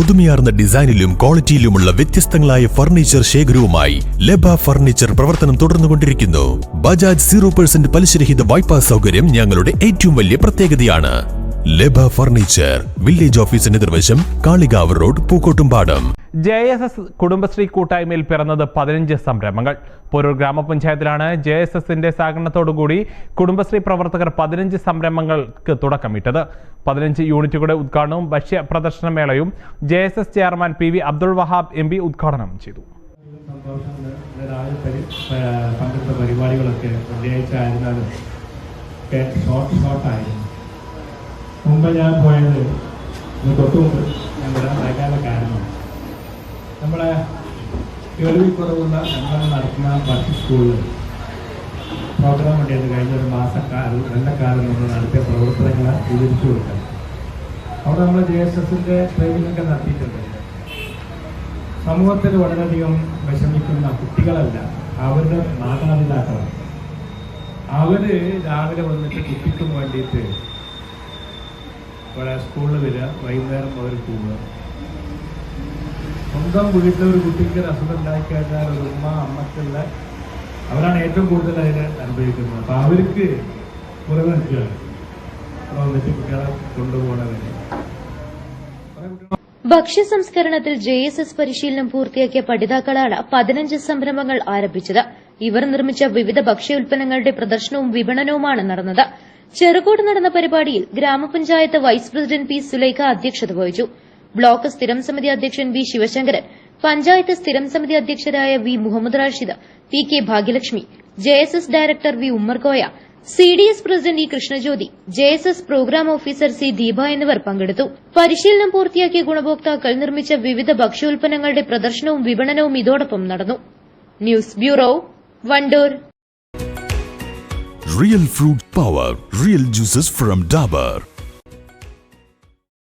പുതുമയാർന്ന ഡിസൈനിലും ക്വാളിറ്റിയിലുമുള്ള വ്യത്യസ്തങ്ങളായ ഫർണിച്ചർ ശേഖരവുമായി ലബ ഫർണിച്ചർ പ്രവർത്തനം തുടർന്നുകൊണ്ടിരിക്കുന്നു. ബജാജ് സീറോ പെർസെന്റ് പലിശരഹിത വായ്പാ സൗകര്യം ഞങ്ങളുടെ ഏറ്റവും വലിയ പ്രത്യേകതയാണ്. ലബ ഫർണിച്ചർ വില്ലേജ് ഓഫീസിന് നിർവശം Kalikavu road Pookkottumpadam. J S S Kudumbashree കൂട്ടായ്മയിൽ പിറന്നത് പതിനഞ്ച് സംരംഭങ്ങൾ. പൊരൂർ ഗ്രാമപഞ്ചായത്തിലാണ് ജെ എസ് എസിന്റെ സഹകരണത്തോടുകൂടി കുടുംബശ്രീ പ്രവർത്തകർ പതിനഞ്ച് സംരംഭങ്ങൾക്ക് തുടക്കമിട്ടത്. പതിനഞ്ച് യൂണിറ്റുകളുടെ ഉദ്ഘാടനവും ഭക്ഷ്യ പ്രദർശനമേളയും J S S chairman P V Abdul Wahab M P ഉദ്ഘാടനം ചെയ്തു. മുമ്പ് ഞാൻ പോയത് തൊട്ടുമുമ്പ് തൊട്ട് ഞാൻ വരാൻ വൈകാതെ കാരണം കേൾവിക്കുറവുള്ള ഞങ്ങൾ നടത്തുന്ന ബസ് സ്കൂളിൽ പ്രോഗ്രാം വേണ്ടിയത് കഴിഞ്ഞ ഒരു മാസക്കാലം രണ്ടക്കാലം നമ്മൾ നടത്തിയ പ്രവർത്തനങ്ങൾ വിവരിച്ചു കൊടുക്കണം അവിടെ നമ്മൾ ജെ എസ് എസിന്റെ ട്രെയിനിങ് ഒക്കെ നടത്തിയിട്ടുണ്ട്. സമൂഹത്തിൽ വളരെയധികം വിഷമിക്കുന്ന കുട്ടികളല്ല അവരുടെ മാതാപിതാക്കളാണ്. അവർ രാവിലെ വന്നിട്ട് കുട്ടിക്കും വേണ്ടിയിട്ട് ഇവിടെ സ്കൂളിൽ വരിക വൈകുന്നേരം അവർ പോവുക. സ്വന്തം വീട്ടിലെ ഒരു കുട്ടിക്ക് ഒരു അസുഖം ഉണ്ടായിക്കഴിഞ്ഞാൽ ഒരു ഉമ്മ അമ്മക്കുള്ള അവരാണ് ഏറ്റവും കൂടുതൽ അതിന് അനുഭവിക്കുന്നത്. അപ്പൊ അവർക്ക് കുറെ നിൽക്കുകയാണ് കുട്ടികളെ കുട്ടികൾ ഭക്ഷ്യ സംസ്കരണത്തിൽ ജെ എസ് എസ് പരിശീലനം പൂർത്തിയാക്കിയ പഠിതാക്കളാണ് പതിനഞ്ച് സംരംഭങ്ങൾ ആരംഭിച്ചത്. ഇവർ നിർമ്മിച്ച വിവിധ ഭക്ഷ്യ ഉൽപ്പന്നങ്ങളുടെ പ്രദർശനവും വിപണനവുമാണ് നടന്നത്. ചെറുകോട് നടന്ന പരിപാടിയിൽ ഗ്രാമപഞ്ചായത്ത് വൈസ് പ്രസിഡന്റ് പി സുലൈഖ അധ്യക്ഷത വഹിച്ചു. ബ്ലോക്ക് സ്ഥിരം സമിതി അധ്യക്ഷൻ വി ശിവശങ്കരൻ പഞ്ചായത്ത് സ്ഥിരം സമിതി അധ്യക്ഷരായ V Muhammad Rashid P K Bhagyalakshmi J S S director V Ummerkoya C D S president E Krishnajyothi J S S programme officer C Deepa എന്നിവർ പങ്കെടുത്തു. പരിശീലനം പൂർത്തിയാക്കിയ ഗുണഭോക്താക്കൾ നിർമ്മിച്ച വിവിധ ഭക്ഷ്യോൽപ്പന്നങ്ങളുടെ പ്രദർശനവും വിപണനവും ഇതോടൊപ്പം നടന്നു. News bureau Wandoor. Real fruit power real juices from Dabur.